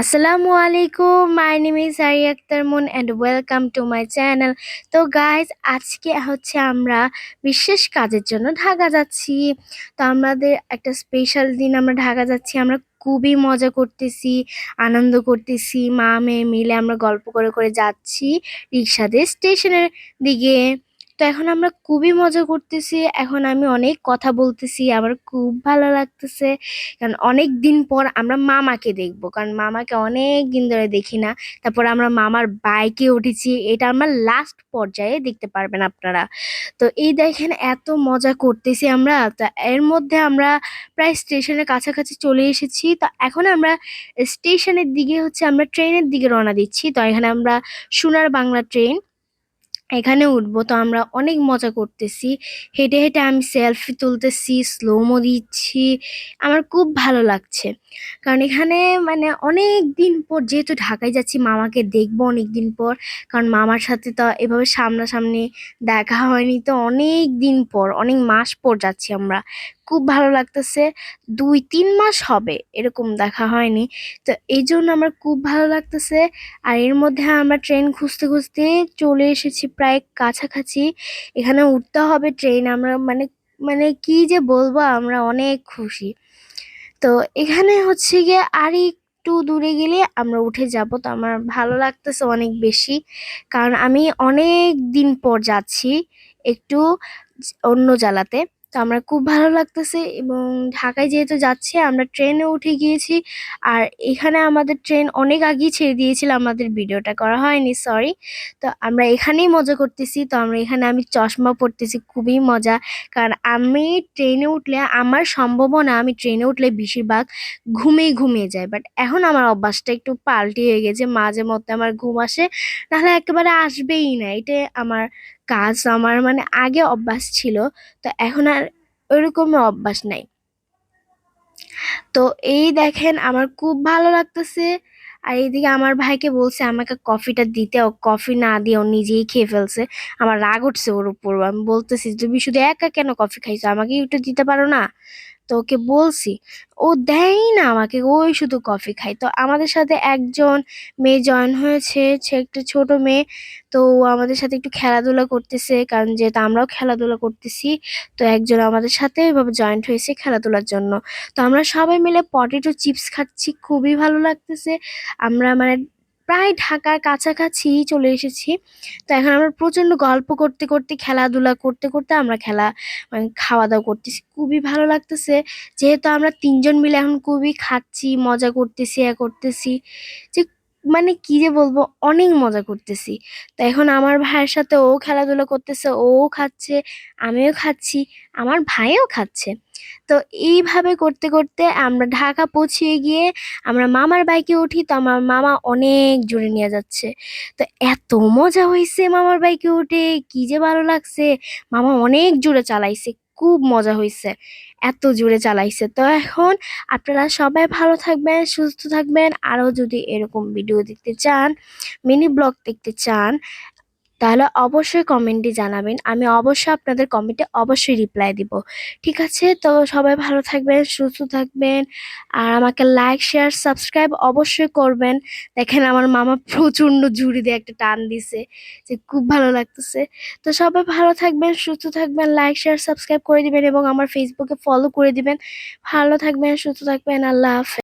আসসালামু আলাইকুম my name is Ari Akter Moon and welcome to my channel তো guys আজকে হচ্ছে আমরা বিশেষ কাজের জন্য ঢাকা যাচ্ছি। তো আমাদের একটা স্পেশাল দিন আমরা ঢাকা যাচ্ছি। আমরা খুবই মজা করতেছি, আনন্দ করতেছি। মা মেয়ে মিলে আমরা গল্প করে করে যাচ্ছি রিক্সাতে স্টেশনের দিকে। তো এখন আমরা খুবই মজা করতেছি। এখন আমি অনেক কথা বলতেছি, আমার খুব ভালো লাগতেছে। কারণ অনেক দিন পর আমরা মামাকে দেখব। কারণ মামাকে অনেক দিন ধরে দেখি না। তারপর আমরা মামার বাইকে উঠেছি। এটা আমার লাস্ট পর্যায়ে দেখতে পারবেন আপনারা। তো এই দেখেন এত মজা করতেছি আমরা। তা এর মধ্যে আমরা প্রায় স্টেশনের কাছাকাছি চলে এসেছি। তো এখন আমরা স্টেশনের দিকে হচ্ছে আমরা ট্রেনের দিকে রওনা দিচ্ছি। তো এখানে আমরা সোনার বাংলা ট্রেন এখানে উঠবো তো আমরা অনেক মজা করতেছি। হেঁটে হেঁটে আমি সেলফি তুলতেছি স্লোমো দিচ্ছি। আমার খুব ভালো লাগছে। কারণ এখানে মানে অনেক দিন পর যেহেতু ঢাকায় যাচ্ছি, মামাকে দেখব অনেক দিন পর। কারণ মামার সাথে তো এভাবে সামনাসামনি দেখা হয়নি তো অনেক দিন পর, অনেক মাস পর যাচ্ছি আমরা। খুব ভালো লাগতেছে। দুই, তিন মাস হবে এরকম দেখা হয়নি। তো এই জন্য আমার খুব ভালো লাগতেছে। আর এর মধ্যে আমরা ট্রেন খুঁজতে খুঁজতে চলে এসেছি প্রায় কাছাকাছি। এখানে উঠতে হবে ট্রেন, আমরা মানে মানে কি যে বলব, আমরা অনেক খুশি। তো এখানে হচ্ছে গিয়ে আর একটু দূরে গেলে আমরা উঠে যাব। তো আমার ভালো লাগতেছে অনেক বেশি। কারণ আমি অনেক দিন পর যাচ্ছি একটু অন্য জেলাতে তো আমরা খুব ভালো লাগতেছে এবং ঢাকায় যেহেতু যাচ্ছে, আমরা ট্রেনে উঠে গিয়েছি। আর এখানে আমাদের ট্রেন অনেক আগেই ছেড়ে দিয়েছিল, আমাদের ভিডিওটা করা হয়নি সরি তো আমরা এখানেই মজা করতেছি, তো আমরা এখানে আমি চশমা পরতেছি, খুবই মজা। কারণ আমি ট্রেনে উঠলে, আমার সম্ভাবনা, আমি ট্রেনে উঠলে বেশিরভাগ ঘুমেই ঘুমিয়ে যায়। বাট এখন আমার অভ্যাসটা একটু পাল্টে হয়ে গেছে, মাঝে মধ্যে আমার ঘুম আসে, নাহলে একেবারে আসবেই না। এটা আমার কাজ আমার মানে আগে অভ্যাস ছিল, তো এখন আর ওইরকম অভ্যাস নাই। তো এই দেখেন আমার খুব ভালো লাগতেছে, আর এইদিকে আমার ভাইকে বলছে আমাকে কফিটা দিতে, ও কফি না দিয়ে ও নিজেই খেয়ে ফেলছে। আমার রাগ উঠছে ওর উপর। আমি বলতেছি, তুমি শুধু একা কেন কফি খাইছো? আমাকে একটু দিতে পারো না? তো ওকে বলছি, ও দেয়ই না আমাকে, ওই শুধু কফি খায়। তো আমাদের সাথে একজন মেয়ে জয়েন হয়েছে, সে একটা ছোট মেয়ে। তো ও আমাদের সাথে একটু খেলাধুলা করতেছে, কারণ যেহেতু আমরাও খেলাধুলা করতেছি, তো একজন আমাদের সাথে এভাবে জয়েন্ট হয়েছে খেলাধুলার জন্য। তো আমরা সবাই মিলে পটেটো চিপস খাচ্ছি, খুবই ভালো লাগতেছে। আমরা মানে প্রায় ঢাকার কাছাকাছি চলে এসেছি। তো এখন আমরা প্রচণ্ড গল্প করতে করতে, খেলাধুলা করতে করতে আমরা খেলা মানে খাওয়া দাওয়া করতেছি। খুবই ভালো লাগতেছে। যেহেতু আমরা তিনজন মিলে এখন খুবই খাচ্ছি, মজা করতেছি, এ করতেছি। যে মানে কি যে বলব, অনেক মজা করতেছি। তো এখন আমার ভাইয়ের সাথে ও খেলাধুলা করতেছে ও খাচ্ছে, আমিও খাচ্ছি, আমার ভাইও খাচ্ছে। তো এইভাবে করতে করতে আমরা ঢাকা পৌঁছিয়ে গিয়ে আমরা মামার বাইকে উঠি, তো আমার মামা অনেক জোরে নিয়ে যাচ্ছে। তো এত মজা হয়েছে মামার বাইকে উঠে, কি যে ভালো লাগছে। মামা অনেক জোরে চালাইছে খুব মজা হয়েছে এত জোরে চালাইছে। তো এখন আপনারা সবাই ভালো থাকবেন, সুস্থ থাকবেন। আরও যদি এরকম ভিডিও দেখতে চান মিনি ব্লগ দেখতে চান তাহলে অবশ্যই কমেন্টে জানাবেন। আমি অবশ্যই আপনাদের কমেন্টে অবশ্যই রিপ্লাই দিব। ঠিক আছে? তো সবাই ভালো থাকবেন, সুস্থ থাকবেন। আর আমাকে লাইক শেয়ার সাবস্ক্রাইব অবশ্যই করবেন। দেখেন আমার মামা প্রচণ্ড জুড়ি দিয়ে একটা টান দিছে যে খুব ভালো লাগতেছে। তো সবাই ভালো থাকবেন, সুস্থ থাকবেন লাইক শেয়ার সাবস্ক্রাইব করে দিবেন এবং আমার ফেসবুকে ফলো করে দিবেন। ভালো থাকবেন, সুস্থ থাকবেন, আল্লাহ হাফেজ।